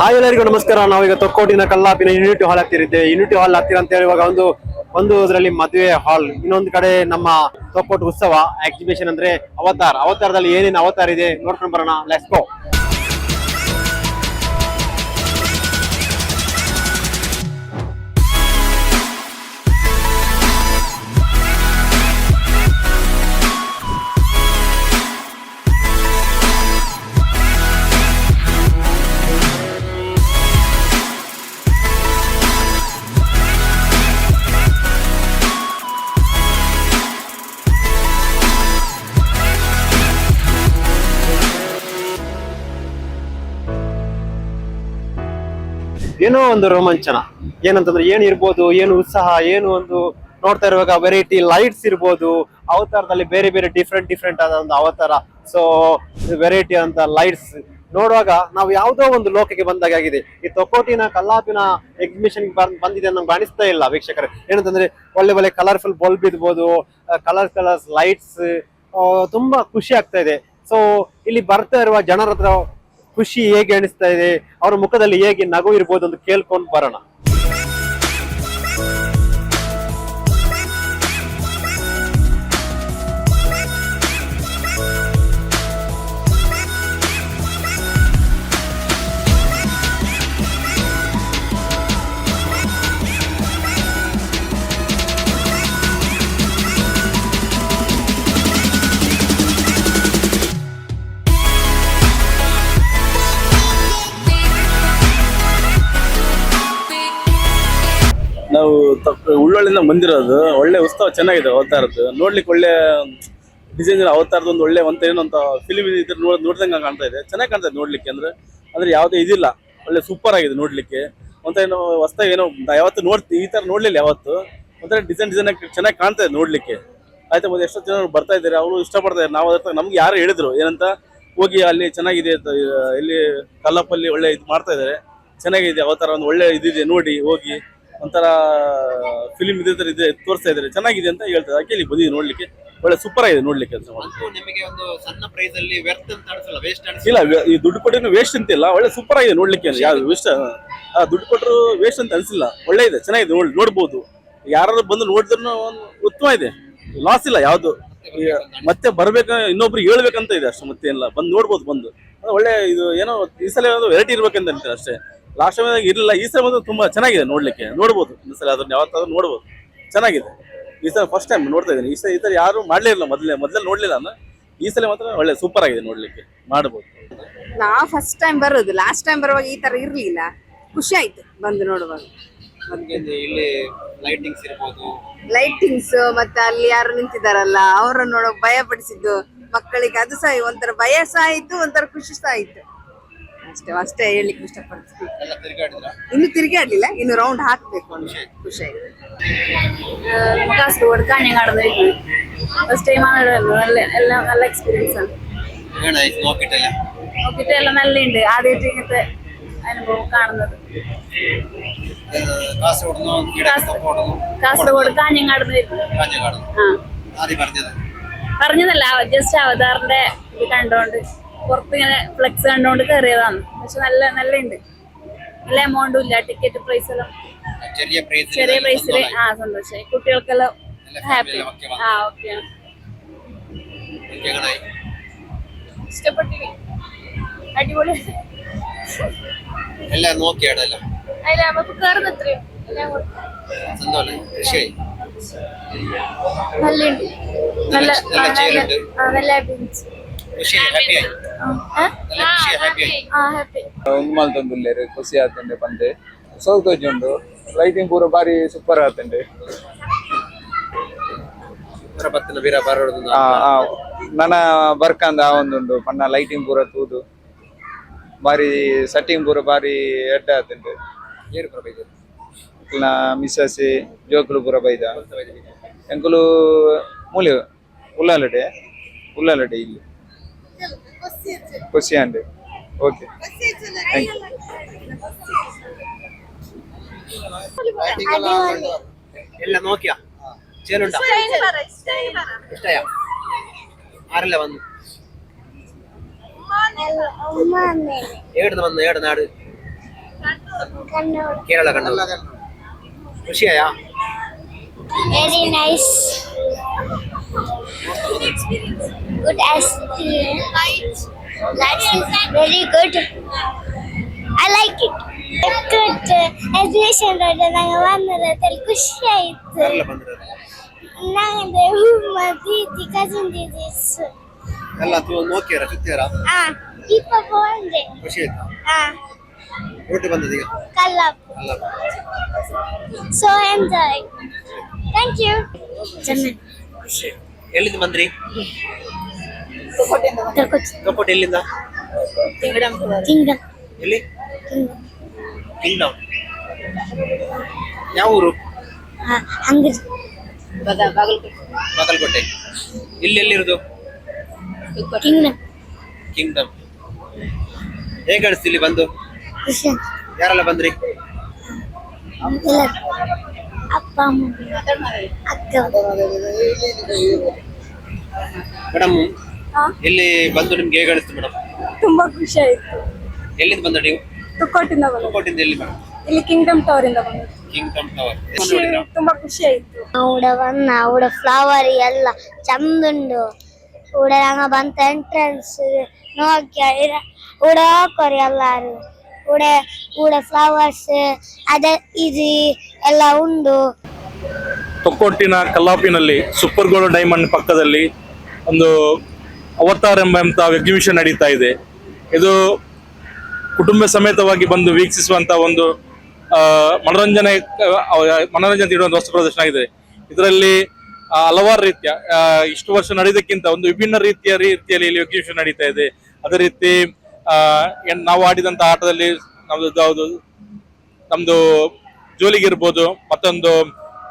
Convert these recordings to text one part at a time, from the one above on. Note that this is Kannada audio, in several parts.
ಹಾಯ್ ಎಲ್ಲರಿಗೂ ನಮಸ್ಕಾರ. ನಾವೀಗ ತೊಕ್ಕೋಟಿನ ಕಲ್ಲಾಪಿನ ಯೂನಿಟಿ ಹಾಲ್ ಹತ್ತಿರಿದ್ದೆ ಯೂನಿಟಿ ಹಾಲ್ ಹತ್ತಿರ ಅಂತ ಹೇಳುವಾಗ ಒಂದು ಒಂದು ಇದರಲ್ಲಿ ಮದುವೆ ಹಾಲ್ ಇನ್ನೊಂದು ಕಡೆ ನಮ್ಮ ತೊಕ್ಕೋಟು ಉತ್ಸವ ಎಕ್ಸಿಬಿಷನ್ ಅಂದ್ರೆ ಅವತಾರ. ಅವತಾರದಲ್ಲಿ ಏನೇನು ಅವತಾರ ಇದೆ ನೋಡ್ಕೊಂಡು ಬರೋಣ. ಲೆಟ್ಸ್ ಏನೋ ಒಂದು ರೋಮಾಂಚನ. ಏನಂತಂದ್ರೆ ಏನು ಇರ್ಬೋದು, ಏನು ಉತ್ಸಾಹ, ಏನು ಒಂದು ನೋಡ್ತಾ ಇರುವಾಗ ವೆರೈಟಿ ಲೈಟ್ಸ್ ಇರ್ಬೋದು, ಅವತಾರದಲ್ಲಿ ಬೇರೆ ಬೇರೆ ಡಿಫ್ರೆಂಟ್ ಡಿಫ್ರೆಂಟ್ ಆದ ಒಂದು ಅವತಾರ. ಸೊ ವೆರೈಟಿ ಅಂತ ಲೈಟ್ಸ್ ನೋಡುವಾಗ ನಾವು ಯಾವುದೋ ಒಂದು ಲೋಕಕ್ಕೆ ಬಂದಾಗ ಆಗಿದೆ. ಈ ತೊಕೋಟಿನ, ಕಲ್ಲಾಪಿನ ಎಕ್ಸಿಬಿಷನ್ ಬಂದಿದೆ ನಮ್ಗೆ ಅನಿಸ್ತಾ ಇಲ್ಲ ವೀಕ್ಷಕರು. ಏನಂತಂದ್ರೆ ಒಳ್ಳೆ ಒಳ್ಳೆ ಕಲರ್ಫುಲ್ ಬಲ್ಬ್ ಇರ್ಬೋದು ಕಲರ್ ಕಲರ್ಸ್ ಲೈಟ್ಸ್ ತುಂಬಾ ಖುಷಿ ಆಗ್ತಾ ಇದೆ. ಸೊ ಇಲ್ಲಿ ಬರ್ತಾ ಇರುವ ಜನರ ಹತ್ರ ಖುಷಿ ಹೇಗೆ ಅನಿಸ್ತಾ ಇದೆ ಅವ್ರ ಮುಖದಲ್ಲಿ ಹೇಗೆ ನಗು ಇರ್ಬೋದು ಅಂತ ಕೇಳ್ಕೊಂಡು ಬರೋಣ. ನಾವು ತಪ್ಪು ಉಳ್ಳೊಳ್ಳಿಂದ ಬಂದಿರೋದು ಒಳ್ಳೆ ಉತ್ಸವ ಚೆನ್ನಾಗಿದೆ ಅವತಾರದ್ದು. ನೋಡ್ಲಿಕ್ಕೆ ಒಳ್ಳೆ ಡಿಸೈನ್ ಅವತಾರದ್ದು ಒಂದು ಒಳ್ಳೆ ಅಂತ ಏನೋ ಅಂತ ಫಿಲಿಮ್ ಇದ್ರೆ ನೋಡ್, ನೋಡ್ದಂಗೆ ಕಾಣ್ತಾ ಇದೆ. ಚೆನ್ನಾಗಿ ಕಾಣ್ತಾ ಇದೆ ನೋಡ್ಲಿಕ್ಕೆ ಅಂದ್ರೆ. ಅಂದ್ರೆ ಯಾವುದೇ ಇದಿಲ್ಲ. ಒಳ್ಳೆ ಸೂಪರ್ ಆಗಿದೆ ನೋಡ್ಲಿಕ್ಕೆ. ಅಂತ ಏನೋ ಹೊಸ್ದಾಗಿ ಏನೋ ಯಾವತ್ತು ನೋಡ್ತಿ ಈ ತರ ನೋಡ್ಲಿಲ್ಲ ಯಾವತ್ತು. ಒಂಥರ ಡಿಸೈನ್ ಡಿಸೈನ್ ಚೆನ್ನಾಗಿ ಕಾಣ್ತಾ ಇದೆ ನೋಡ್ಲಿಕ್ಕೆ. ಆಯ್ತಾ ಮತ್ತೆ ಎಷ್ಟೋ ಜನ ಬರ್ತಾ ಇದ್ದಾರೆ. ಅವರು ಇಷ್ಟಪಡ್ತಾರೆ ನಾವು ಅದ್ರ ನಮ್ಗೆ ಯಾರು ಹೇಳಿದ್ರು ಏನಂತ, ಹೋಗಿ ಅಲ್ಲಿ ಚೆನ್ನಾಗಿದೆ ಇಲ್ಲಿ ಕಲ್ಲಪ್ಪಲ್ಲಿ ಒಳ್ಳೆ ಇದು ಮಾಡ್ತಾ ಇದ್ದಾರೆ. ಚೆನ್ನಾಗಿದೆ ಅವತಾರ, ಒಂದು ಒಳ್ಳೆ ಇದಿದೆ ನೋಡಿ, ಹೋಗಿ. ಒಂಥರ ಫಿಲಿಮ್ ಇದೇ ತರ ಇದೆ ತೋರಿಸ್ತಾ ಇದ್ದಾರೆ. ಚೆನ್ನಾಗಿದೆ ಅಂತ ಹೇಳ್ತಾರೆ. ಅದಕ್ಕೆ ಇಲ್ಲಿ ಬಂದಿದೆ ನೋಡ್ಲಿಕ್ಕೆ. ಒಳ್ಳೆ ಸೂಪರ್ ಆಗಿದೆ ನೋಡ್ಲಿಕ್ಕೆ ಅಂತ ನಿಮಗೆ ಒಂದು ಸಣ್ಣ ಪ್ರೈಸ್ ಅಲ್ಲಿ ವ್ಯರ್ಥ ಅಂತ ಅನಿಸಲ್ಲ ವೇಸ್ಟ್ ಇಲ್ಲ ಈ ದುಡ್ಡು ಕೊಟ್ಟಿನ ವೇಸ್ಟ್ ಅಂತ ಇಲ್ಲ. ಒಳ್ಳೆ ಸೂಪರ್ ಆಗಿದೆ ನೋಡ್ಲಿಕ್ಕೆ ಯಾವ್ದು ವೇಸ್ಟ್ ಆ ದುಡ್ಡು ಕೊಟ್ಟರು ವೇಸ್ಟ್ ಅಂತ ಅನ್ಸಿಲ್ಲ. ಒಳ್ಳೆ ಇದೆ ಚೆನ್ನಾಗಿದೆ ನೋಡಿ ನೋಡ್ಬೋದು. ಯಾರು ಬಂದು ನೋಡಿದ್ರು ಉತ್ತಮ ಇದೆ. ಲಾಸ್ ಇಲ್ಲ ಯಾವ್ದು. ಮತ್ತೆ ಬರ್ಬೇಕು ಇನ್ನೊಬ್ರು ಹೇಳ್ಬೇಕಂತ ಇದೆ ಅಷ್ಟೇ ಮತ್ತೆ ಇಲ್ಲ ಬಂದು ನೋಡ್ಬೋದು ಬಂದು. ಅದು ಒಳ್ಳೆ ಇದು ಏನೋ ಈ ಸಲ ವೆರೈಟಿ ಇರ್ಬೇಕಂತ ಅಂತಾರೆ ಅಷ್ಟೇ. ಲಾಸ್ಟ್ ಟೈಮ್ ಇರಲಿಲ್ಲ ಈ ಸಲ ಬಂದು ತುಂಬಾ ಚೆನ್ನಾಗಿದೆ ನೋಡ್ಲಿಕ್ಕೆ. ನೋಡ್ಬೋದು. ಈ ಸಲ ಅದನ್ನ ಯಾವತ್ತಾದ್ರೂ ನೋಡ್ಬೋದು. ಚೆನ್ನಾಗಿದೆ. ಈ ಸಲ ಫಸ್ಟ್ ಟೈಮ್ ನೋಡ್ತಾ ಇದ್ದೀನಿ. ಈ ಸಲ ಈ ತರ ಯಾರು ಮಾಡ್ಲೇ ಇಲ್ಲ ಮೊದಲೇ. ಮೊದಲೇ ನೋಡ್ಲಿಲ್ಲ ನಾನು. ಈ ಸಲ ಮಾತ್ರ ಒಳ್ಳೆ ಸೂಪರ್ ಆಗಿದೆ ನೋಡ್ಲಿಕ್ಕೆ. ಮಾಡ್ಬೋದು. ನಾ ಫಸ್ಟ್ ಟೈಮ್ ಬರೋದು. ಲಾಸ್ಟ್ ಟೈಮ್ ಬರುವಾಗ ಈ ತರ ಇರ್ಲಿಲ್ಲ. ಖುಷಿ ಆಯ್ತು ಬಂದು ನೋಡುವಾಗ. ಇಲ್ಲಿ ಲೈಟಿಂಗ್ಸ್ ಇರ್ಬೋದು. ಲೈಟಿಂಗ್ಸ್ ಮತ್ತೆ ಅಲ್ಲಿ ಯಾರು ನಿಂತಿದಾರಲ್ಲ ಅವರನ್ನು ನೋಡೋ ಭಯ ಪಡಿಸಿದ್ದು ಮಕ್ಕಳಿಗೆ. ಅದು ಸಹ ಒಂಥರ ಭಯ ಸಹ ಆಯ್ತು ಒಂಥರ ಖುಷಿ ಸಹ ಆಯ್ತು. ಅಷ್ಟೇ ಅಷ್ಟೇ ಹೇಳಿಕ್ಕೆ ಇಷ್ಟಪಡ್ತೀನಿ ಎಲ್ಲ ತಿರುಗಾಡಿದ್ರ ಇನ್ನು ತಿರುಗಾಡ್ಲಿಲ್ಲ ಇನ್ನು ರೌಂಡ್ ಹಾಕ್ಬೇಕು ಅಂತ ಖುಷಿ ಆಯ್ತು കാസർഗോഡ് കാഞ്ഞങ്ങാട് ഫസ്റ്റ് ടൈം ആണ് നല്ല എല്ലാം നല്ല എക്സ്പീരിയൻസ് ആണ് ಏನಾಯ್ತು നോക്കിട്ടല്ല നോക്കിയിട്ട് എല്ലാം നല്ലുണ്ട് ആദ്യമായിട്ട് ഇങ്ങനത്തെ അനുഭവം കാണുന്നത് കാസർഗോഡ് കാസർഗോഡ് കാഞ്ഞങ്ങാട് കാഞ്ഞങ്ങാട് ആ ആദ്യം പറഞ്ഞത് പറഞ്ഞതല്ല ജസ്റ്റ് അവതാറിന്റെ ഇത് കണ്ടോണ്ട് പുറത്ത് ഇങ്ങനെ ഫ്ലെക്സ് കണ്ടോണ്ട് കയറിയതാണ് പക്ഷെ നല്ല നല്ല ഉണ്ട് നല്ല എമൗണ്ടും ഇല്ല. ടിക്കറ്റ് പ്രൈസ് എല്ലാം. ചെറിയ പ്രൈസ് ചെറിയ പ്രൈസിൽ ആ സന്തോഷമായി കുട്ടികൾക്കെല്ലാം ഹാപ്പി ആ ഓക്കെ ഇഷ്ടപ്പെട്ടില്ലേ? അടിപൊളി. എല്ലാം നമുക്ക് കയറുന്ന എത്രയും? നല്ലുണ്ട് നല്ല നല്ല നല്ല ಉಂದು ಖುಷಿ ಆತುಂಡೆ ಪಂದೆ ಸೋಲ್ ತೋಜುಂಡು ಲೈಟಿಂಗ್ ಪೂರ ಬಾರಿ ಸೂಪರ್ ಆತುಂಡೆ ನನ್ನ ಬರ್ಕ್ ಅಂದ ಒಂದುಂಡು ಪನ್ನ ಲೈಟಿಂಗ್ ಪೂರ ತೂದು. ಬಾರಿ ಸೆಟ್ಟಿಂಗ್ ಪೂರ ಬಾರಿ ಎಡ್ಡ ಆತುಂಡೆ ನಾ ಮಿಸ್ಸಸ್ ಜೋಕುಲು ಪೂರ ಬೈದ. ಎಂಕುಲು ಮೂಲೆ ಉಲ್ಲಾಲಡೆ ಉಲ್ಲಲಡೆ ಇಲ್ಲಿ. കൊസിയാൻഡ് ഓക്കെ. എല്ലാം വന്നു? Kerala Kannur ഖുഷിയായാ very nice Good experience. That is very good. I like it. Good. Exhibition ನೋಡಿ ನಂಗೆ ಬಂದಿರೋದ್ರಲ್ಲಿ ಖುಷಿ ಆಯ್ತು ಯಾರೆಲ್ಲ ಬಂದಿರೋದು ನಂಗೆ ದೀದಿ ಕಸಿನ್ ದೀದೀಸ್ ಎಲ್ಲ ತು- ನೋಕಿಯರ ಸುತ್ತಿಯರ ಹಾ ದೀಪ ಬಂದೆ ಖುಷಿ ಆಯ್ತಾ ಹಾ ಒಟ್ಟು ಬಂದದ್ದು ಈಗ ಕಲ್ಲಪ್ಪ ಅಲ್ಲ ಸೊ ಎಂಜಾಯ್ ಥ್ಯಾಂಕ್ ಯು ಚೆನ್ನಾಗಿ ಎಲ್ಲಿಂದ ಬಂದ್ರಿ ಕಪ್ಪೋಟಿ ಎಲ್ಲಿಂದ ಕಿಂಗ್ಡಮ್ ಎಲ್ಲಿ? ಕಿಂಗ್ಡಮ್ ಯಾವ ಊರು? ಬಾಗಲಕೋಟೆ. ಇಲ್ಲಿ ಎಲ್ಲಿರೋದು ಕಿಂಗ್ಡಮ್ ಕಿಂಗ್ಡಮ್ ಹೇಗೆ ಅನಿಸ್ತು ಇಲ್ಲಿ ಬಂದು? ಯಾರೆಲ್ಲ ಬಂದ್ರಿ? ಎಲ್ಲ ಅಪ್ಪ ಅಮ್ಮ. ಅಕ್ಕ. ಮೇಡಮ್ ಇಲ್ಲಿ ಬಂದು ನಿಮ್ಗೆ ಹೇಗೆ ಅನಿಸ್ತು ಮೇಡಮ್ ತುಂಬಾ ಖುಷಿ ಆಯ್ತು. ಎಲ್ಲಿಂದ ಬಂದ ನೀವು? ತುಕ್ಕೋಟಿಂದ ಬಂದು. ಕೋಟಿಂದ ಎಲ್ಲಿ ಮೇಡಮ್ ಇಲ್ಲಿ ಕಿಂಗ್ಡಮ್ ಟವರ್ ಇಂದ ಬಂದು. ಕಿಂಗ್ಡಮ್ ಟವರ್ ತುಂಬಾ ಖುಷಿ ಆಯ್ತು. ಅವಡ ಬನ್ನ ಅವಡ ಫ್ಲವರ್ ಎಲ್ಲ ಚಂದುಂಡು ಊಡ ನಂಗ ಬಂತ ಎಂಟ್ರೆನ್ಸ್ ನೋಡ್ಕ ಹಾಕೋರಿ ಎಲ್ಲಾರು. ಉಡ ಉಡ ಫ್ಲವರ್ಸ್ ಅದ ಇದು ಎಲ್ಲ ಉಂಡು ತೊಕ್ಕೊಟ್ಟಿನ ಕಲ್ಲಾಪಿನಲ್ಲಿ ಸೂಪರ್ ಗೋಲ್ಡ್ ಡೈಮಂಡ್ ಪಕ್ಕದಲ್ಲಿ ಒಂದು ಅವತಾರ್ ಎಂಬಂತ ಎಕ್ಸಿಬಿಷನ್ ನಡೀತಾ ಇದೆ. ಇದು ಕುಟುಂಬ ಸಮೇತವಾಗಿ ಬಂದು ವೀಕ್ಷಿಸುವಂತ ಒಂದು ಮನೋರಂಜನೆ ಮನೋರಂಜನೆ ನೀಡುವಂಥ ವಸ್ತು ಪ್ರದರ್ಶನ ಆಗಿದೆ. ಇದರಲ್ಲಿ ಹಲವಾರು ರೀತಿಯ ಇಷ್ಟು ವರ್ಷ ನಡೆದಕ್ಕಿಂತ ಒಂದು ವಿಭಿನ್ನ ರೀತಿಯ ರೀತಿಯಲ್ಲಿ ಇಲ್ಲಿ ಎಕ್ಸಿಬಿಷನ್ ನಡೀತಾ ಇದೆ. ಅದೇ ರೀತಿ ನಾವು ಆಡಿದಂತ ಆಟದಲ್ಲಿ ನಮ್ದು ಯಾವುದು ನಮ್ದು ಜೋಲಿಗೆ ಮತ್ತೊಂದು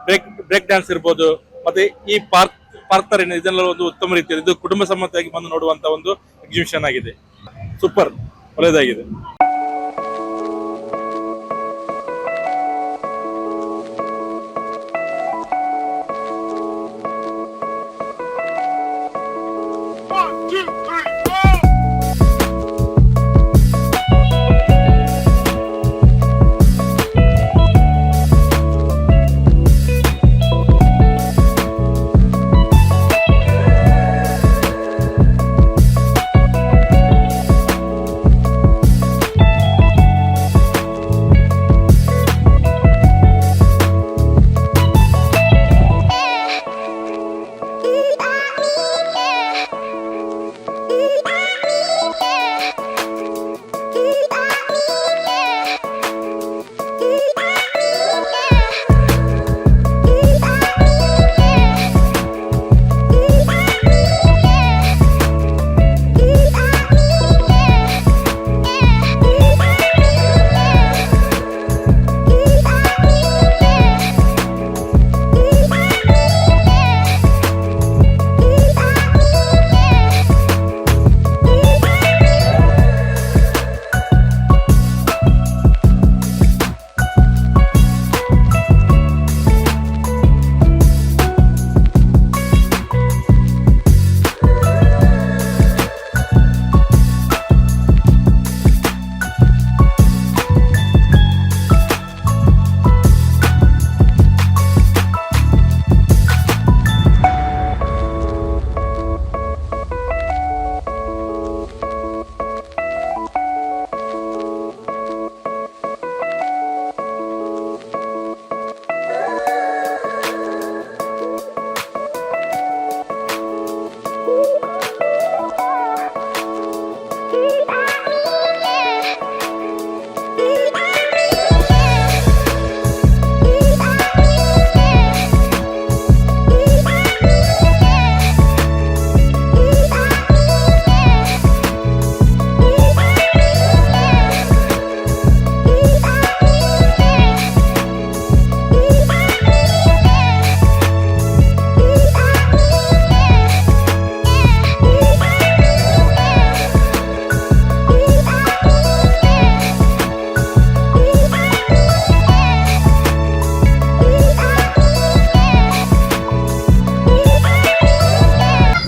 ಬ್ರೇಕ್ ಬ್ರೇಕ್ ಡ್ಯಾನ್ಸ್ ಇರ್ಬೋದು, ಮತ್ತೆ ಈ ಪಾರ್ಕ್ ಪಾರ್ಕ್ ತರ ಇದೆಲ್ಲ ಒಂದು ಉತ್ತಮ ರೀತಿಯಲ್ಲಿ ಇದು ಕುಟುಂಬ ಸಮ್ಮತವಾಗಿ ಬಂದು ನೋಡುವಂತ ಒಂದು ಎಕ್ಸಿಬಿಷನ್ ಆಗಿದೆ. ಸೂಪರ್ ಒಳ್ಳೆಯದಾಗಿದೆ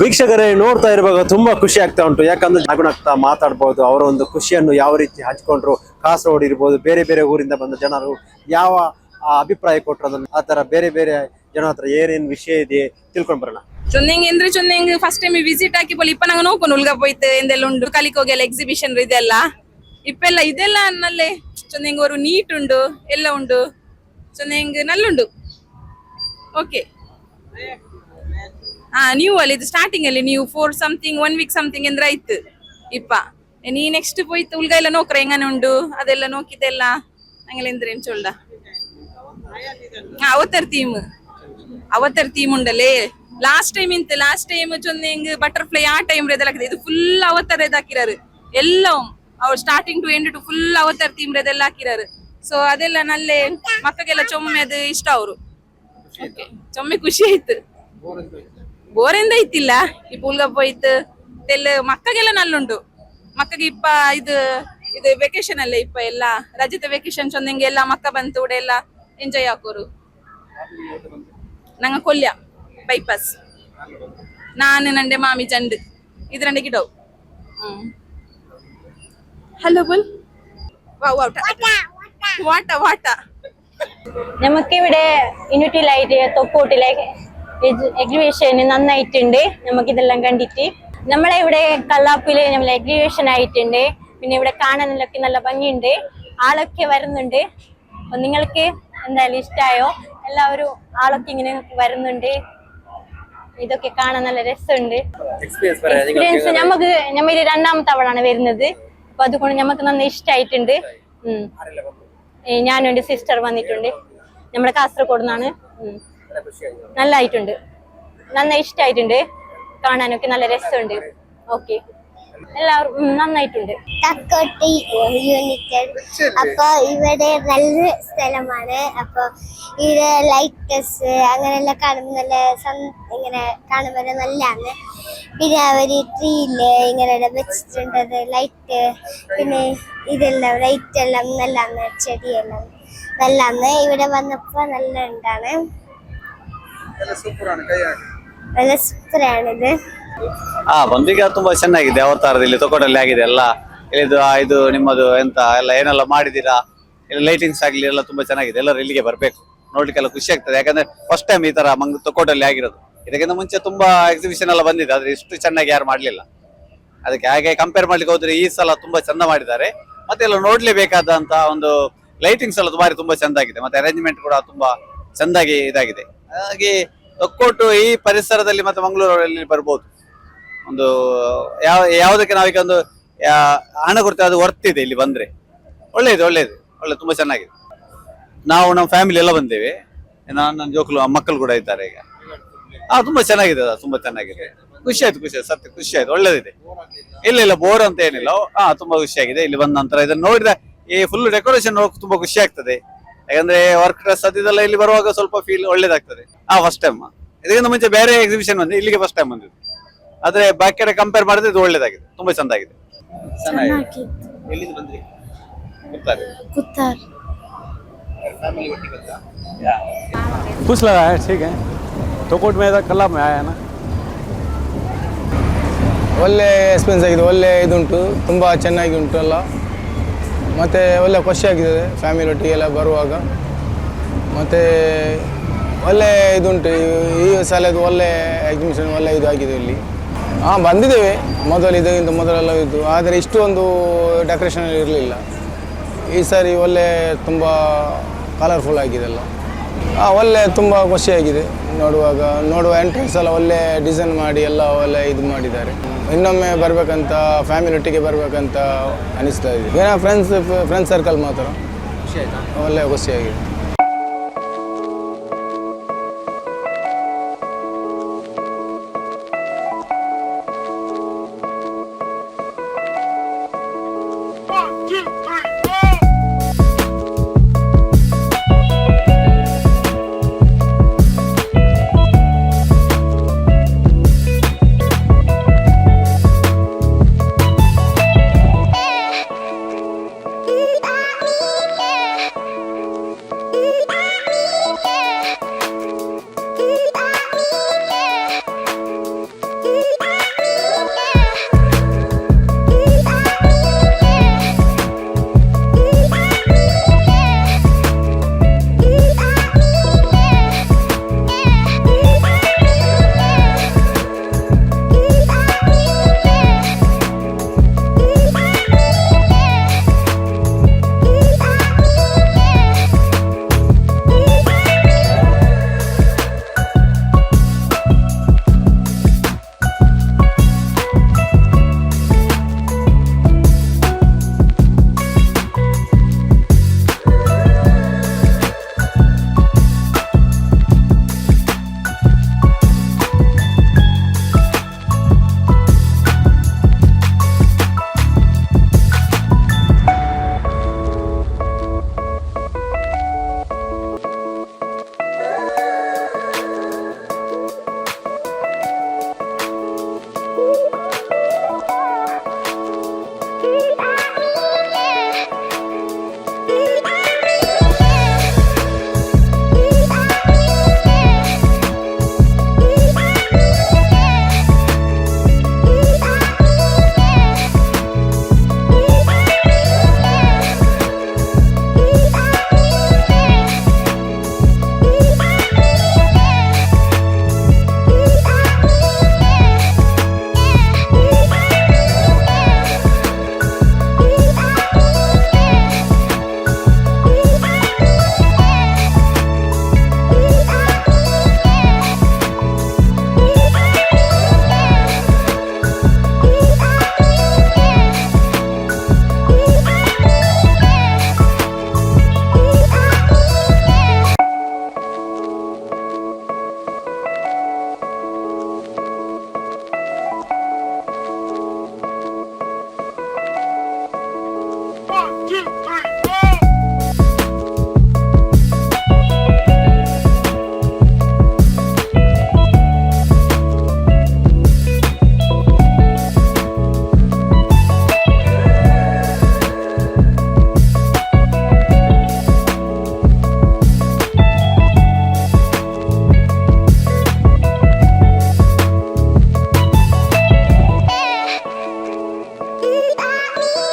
ವೀಕ್ಷಕರೇ, ನೋಡ್ತಾ ಇರುವಾಗ ತುಂಬಾ ಖುಷಿ ಆಗ್ತಾ ಉಂಟು. ಯಾಕಂದ್ರೆ ನಗುನಗ್ತಾ ಮಾತಾಡ್ಬೋದು, ಅವರ ಒಂದು ಖುಷಿಯನ್ನು ಯಾವ ರೀತಿ ಹಚ್ಕೊಂಡ್ರು, ಕಾಸರಗೋಡು ಇರ್ಬೋದು, ಬೇರೆ ಬೇರೆ ಊರಿಂದ ಬಂದ ಜನರು ಯಾವ ಅಭಿಪ್ರಾಯ ಕೊಟ್ಟರು ಅದನ್ನು ಆ ತರ ಬೇರೆ ಬೇರೆ ಜನ ಹತ್ರ ಏನೇನ್ ವಿಷಯ ಇದೆ ತಿಳ್ಕೊಂಡ್ ಬರೋಣ. ಚೊನ್ನೆಂಗ್ ಅಂದ್ರೆ ಚೊನ್ನೆಂಗ್ ಫಸ್ಟ್ ಟೈಮ್ ವಿಸಿಟ್ ಹಾಕಿ ಪೋಲಿ ಇಪ್ಪ ನಂಗೆ ನೋಡ್ಕೊಂಡು ಉಲ್ಗ ಪೋಯ್ತು ಎಂದೆಲ್ಲ ಉಂಡು ಕಲಿಕ್ ಹೋಗಿ ಎಕ್ಸಿಬಿಷನ್ ಇದೆಲ್ಲ. ಇಪ್ಪೆಲ್ಲ ಇದೆಲ್ಲ ಅನ್ನಲ್ಲಿ ಚೊನ್ನೆಂಗ್ ಅವರು ನೀಟ್ ಉಂಡು, ಎಲ್ಲ ಉಂಡು. ಚೊನ್ನೆಂಗ್ ನಲ್ಲುಂಡು. ಓಕೆ ಹಾ ನೀವು ಅಲ್ಲಿ ಇದು ಸ್ಟಾರ್ಟಿಂಗ್ ಅಲ್ಲಿ ನೀವು four something one week something ಅಂದ್ರೆ ಆಯ್ತು. ಇಪ್ಪ. ನೀ ನೆಕ್ಸ್ಟ್ ಉಲ್ಗ ಎಲ್ಲ ನೋಕ್ರೆ ಹೆಂಗನೆ ಉಂಡು? ಅದೆಲ್ಲ ನೋಕಿದೆಲ್ಲ ಹಂಗೆಲ್ಲ ಏನು ಚೊಳ್ಳ ಅವತ್ತರ್ ಥೀಮ್ ಅವತ್ತರ್ ಥೀಮ್ ಉಂಡಲ್ಲೇ? ಲಾಸ್ಟ್ ಟೈಮ್ ಇಂತ ಲಾಸ್ಟ್ ಟೈಮ್ ಚೊಂದೆಂಗ್ ಬಟರ್ಫ್ಲೈ ಆ ಟೈಮ್ ರೆದಲಾಗ್ತದೆ ಇದು ಫುಲ್ ಅವತಾರ ಹಾಕಿರಾರು. ಎಲ್ಲ ಅವ್ರು starting to end to full Avatar theme ರೆದೆಲ್ಲ ಹಾಕಿರಾರು. ಸೊ ಅದೆಲ್ಲ ನಲ್ಲೆ ಮಕ್ಕಗೆಲ್ಲ ಚೊಮ್ಮೆ ಅದು ಇಷ್ಟ ಅವರು. ಚೊಮ್ಮೆ ಖುಷಿ ಆಯ್ತು. ಬೋರಿಂದ ಐತಿಲ್ಲ ಇಪ್ಪ ಉಲ್ಗಪ್ಪ ಹೋಯ್ತು ತೆಲ್ಲ ಮಕ್ಕಗೆಲ್ಲ ನಲ್ಲುಂಟು ಮಕ್ಕಗೆ ಇಪ್ಪ ಇದು ಇದು ವೆಕೇಶನ್ ಅಲ್ಲೇ ಇಪ್ಪ ಎಲ್ಲ ರಜತ ವೆಕೇಶನ್ ಚೊಂದಂಗೆ ಎಲ್ಲ ಮಕ್ಕ ಬಂತು ಉಡೆ ಎಲ್ಲ ಎಂಜಾಯ್ ಹಾಕೋರು ನಂಗೆ ಕೊಲ್ಯ ಬೈಪಾಸ್ ನಾನು ನಂಡೆ ಮಾಮಿ ಚಂಡ್ ಇದು ನಂಡೆ ಗಿಡವು ഹലോ ബോൽ വാട്ട വാട്ട വാട്ട നമുക്കിവിടെ യൂണിറ്റി ലൈറ്റ് തൊക്കോട്ടിലെ എക്സിബിഷൻ നന്നായിട്ടുണ്ട്. നമുക്ക് നമുക്കിതെല്ലാം കണ്ടിട്ട്. നമ്മളെ ഇവിടെ കള്ളാപ്പിൽ നമ്മൾ എക്സിബിഷൻ ആയിട്ടുണ്ട്. പിന്നെ ഇവിടെ കാണാനൊക്കെ നല്ല ഭംഗിയുണ്ട്. ആളൊക്കെ വരുന്നുണ്ട്. അപ്പൊ നിങ്ങൾക്ക് എന്തായാലും ഇഷ്ടമായോ എല്ലാവരും ആളൊക്കെ ഇങ്ങനെ വരുന്നുണ്ട്. ഇതൊക്കെ കാണാൻ നല്ല രസമുണ്ട്. എക്സ്പീരിയൻസ് നമുക്ക് നമ്മ ഇത് രണ്ടാമത്തെ തവണയാണ് വരുന്നത്. അപ്പൊ അതുകൊണ്ട് നമുക്ക് നന്നായി ഇഷ്ടമായിട്ടുണ്ട് ഞാനും എന്റെ സിസ്റ്റർ വന്നിട്ടുണ്ട്. നമ്മുടെ കാസർഗോഡ് നിന്നാണ്. നല്ലതായിട്ടുണ്ട് നന്നായി ഇഷ്ടമായിട്ടുണ്ട് കാണാനൊക്കെ നല്ല രസമുണ്ട്. ഓക്കെ. എല്ലാവർക്കും നന്നായിട്ടുണ്ട്. തക്കോട്ടി യൂണിറ്റ് അപ്പൊ ഇവിടെ നല്ല സ്ഥലമാണ്. അപ്പൊ ഇവിടെ ലൈറ്റസ് അങ്ങനെയെല്ലാം കാണുമ്പോൾ നല്ല ഇങ്ങനെ കാണുമ്പോൾ നല്ലതാണ്. പിന്നെ അവർ ട്രീയിൽ ഇങ്ങനെ വെച്ചിട്ടുണ്ട് ലൈറ്റ് പിന്നെ ഇതെല്ലാം ലൈറ്റ് എല്ലാം നല്ലതാണ് ചെടിയെല്ലാം. നല്ലതാണ്. ഇവിടെ വന്നപ്പോ നല്ല ഉണ്ടാണ്. ಬಂದಿಗೆ ತುಂಬಾ ಚೆನ್ನಾಗಿದೆ ಅವತಾರದಲ್ಲಿ ಇಲ್ಲಿ ಆಗಿದೆ ಎಲ್ಲ. ಇಲ್ಲಿದು ಇದು ನಿಮ್ಮದು ಎಂತ ಎಲ್ಲ ಏನೆಲ್ಲ ಮಾಡಿದ್ದೀರಾ? ಲೈಟಿಂಗ್ಸ್ ಆಗ್ಲಿ ಎಲ್ಲ ತುಂಬಾ ಚೆನ್ನಾಗಿದೆ. ಎಲ್ಲರೂ ಇಲ್ಲಿಗೆ ಬರಬೇಕು. ನೋಡ್ಲಿಕ್ಕೆಲ್ಲ ಖುಷಿ ಆಗ್ತದೆ. ಯಾಕಂದ್ರೆ ಫಸ್ಟ್ ಟೈಮ್ ಈ ತರ ಮಂಗ್ ತೊಕೊಂಡಲ್ಲಿ ಆಗಿರೋದು. ಇದಕ್ಕಿಂತ ಮುಂಚೆ ತುಂಬಾ ಎಕ್ಸಿಬಿಷನ್ ಎಲ್ಲ ಬಂದಿದೆ ಆದ್ರೆ ಇಷ್ಟು ಚೆನ್ನಾಗಿ ಯಾರು ಮಾಡ್ಲಿಲ್ಲ. ಅದಕ್ಕೆ ಹಾಗೆ ಕಂಪೇರ್ ಮಾಡ್ಲಿಕ್ಕೆ ಹೋದ್ರೆ ಈ ಸಲ ತುಂಬಾ ಚಂದ ಮಾಡಿದ್ದಾರೆ. ಮತ್ತೆ ಎಲ್ಲ ನೋಡ್ಲೇಬೇಕಾದಂತ ಒಂದು ಲೈಟಿಂಗ್ಸ್ ಎಲ್ಲ ಬಾರಿ ತುಂಬಾ ಚಂದ ಮತ್ತೆ ಅರೇಂಜ್ಮೆಂಟ್ ಕೂಡ ತುಂಬಾ ಚಂದಾಗಿ ಇದಾಗಿದೆ. ಹಾಗೆ ಒಕ್ಕೊಟ್ಟು ಈ ಪರಿಸರದಲ್ಲಿ ಮತ್ತೆ ಮಂಗಳೂರಲ್ಲಿ ಬರ್ಬೋದು. ಒಂದು ಯಾವ ಯಾವುದಕ್ಕೆ ನಾವೀಗ ಒಂದು ಹಣ ಕೊಡ್ತೇವೆ ಅದು ಇದೆ ಇಲ್ಲಿ ಬಂದ್ರೆ. ಒಳ್ಳೆಯದು ಒಳ್ಳೆಯದು ಒಳ್ಳೆ ತುಂಬಾ ಚೆನ್ನಾಗಿದೆ. ನಾವು ನಮ್ಮ ಫ್ಯಾಮಿಲಿ ಎಲ್ಲ ಬಂದೇವೆ. ನಾನು ನನ್ನ ಜೋಕಲು ಮಕ್ಕಳು ಕೂಡ ಇದ್ದಾರೆ ಈಗ. ಹಾ ತುಂಬಾ ಚೆನ್ನಾಗಿದೆ ಅದು, ತುಂಬಾ ಚೆನ್ನಾಗಿದೆ. ಖುಷಿ ಆಯ್ತು ಖುಷಿ ಆಯ್ತು ಸತ್ಯ ಖುಷಿ ಆಯ್ತು ಒಳ್ಳೇದಿದೆ. ಇಲ್ಲ ಇಲ್ಲ ಬೋರ್ ಅಂತ ಏನಿಲ್ಲ. ಹಾ ತುಂಬಾ ಖುಷಿಯಾಗಿದೆ. ಇಲ್ಲಿ ಬಂದ ನಂತರ ಇದನ್ನ ನೋಡಿದ ಈ ಫುಲ್ ಡೆಕೋರೇಷನ್ ತುಂಬಾ ಖುಷಿ ಆಗ್ತದೆ. ಯಾಕಂದ್ರೆ ವರ್ಕ್ ಡ್ರೆಸ್ ಅದೆಲ್ಲ ಇಲ್ಲಿ ಬರುವಾಗ ಸ್ವಲ್ಪ ಫೀಲ್ ಒಳ್ಳೇದಾಗ್ತದೆ ಹಾ ಫಸ್ಟ್ ಟೈಮ್ ಇದಕ್ಕಿಂತ ಮುಂಚೆ ಬೇರೆ ಎಕ್ಸಿಬಿಷನ್ ಬಂದು ಇಲ್ಲಿಗೆ ಫಸ್ಟ್ ಟೈಮ್ ಬಂದಿದ್ದು ಆದ್ರೆ ಬಾಕಿ ಕಡೆ ಕಂಪೇರ್ ಮಾಡಿದ್ರೆ ಇದು ಒಳ್ಳೇದಾಗಿದೆ ತುಂಬಾ ಚಂದಾಗಿದೆ ಚೆನ್ನಾಗಿದೆ ಎಲ್ಲಿಂದ ಬಂದ್ರಿ ಗೊತ್ತಾಗಿದೆ ಕುತ್ತಾರ್ कुछ लगा है ठीक है तो कोट में इधर कला में आया है ना ಒಳ್ಳೆ ಎಕ್ಸ್ಪೆನ್ಸ್ ಆಗಿದೆ ಒಳ್ಳೆ ಇದುಂಟು ತುಂಬ ಚೆನ್ನಾಗಿ ಉಂಟು ಎಲ್ಲ ಮತ್ತು ಒಳ್ಳೆ ಖುಷಿಯಾಗಿದೆ ಫ್ಯಾಮಿಲಿ ಒಟ್ಟಿಗೆ ಎಲ್ಲ ಬರುವಾಗ. ಮತ್ತು ಒಳ್ಳೆ ಇದುಂಟು, ಈ- ಈ ಒಳ್ಳೆ ಎಕ್ಸಿಬಿಷನ್ ಒಳ್ಳೆ ಇದು ಆಗಿದೆ ಇಲ್ಲಿ. ಹಾಂ, ಬಂದಿದ್ದೇವೆ. ಮೊದಲು ಇದಕ್ಕಿಂತ ಮೊದಲೆಲ್ಲ ಇದ್ದು, ಆದರೆ ಇಷ್ಟು ಒಂದು ಡೆಕೋರೇಷನ್ ಇರಲಿಲ್ಲ. ಈ ಸಾರಿ ಒಳ್ಳೆ, ತುಂಬ ಕಲರ್ಫುಲ್ ಆಗಿದೆ ಎಲ್ಲ. ಹಾಂ ಒಳ್ಳೆ ತುಂಬ ಖುಷಿಯಾಗಿದೆ. ನೋಡುವಾಗ ನೋಡುವ ಎಂಟ್ರೆನ್ಸ್ ಎಲ್ಲ ಒಳ್ಳೆ ಡಿಸೈನ್ ಮಾಡಿ ಎಲ್ಲ ಒಳ್ಳೆ ಇದು ಮಾಡಿದ್ದಾರೆ. ಇನ್ನೊಮ್ಮೆ ಬರಬೇಕಂತ ಫ್ಯಾಮಿಲಿ ಒಟ್ಟಿಗೆ ಬರಬೇಕಂತ ಅನಿಸ್ತಾ ಇದೆ. ಏನೋ ಫ್ರೆಂಡ್ಸ್ ಫ್ರೆಂಡ್ಸ್ ಸರ್ಕಲ್ ಮಾತ್ರ. ಒಳ್ಳೆ ಖುಷಿಯಾಗಿದೆ. You got me.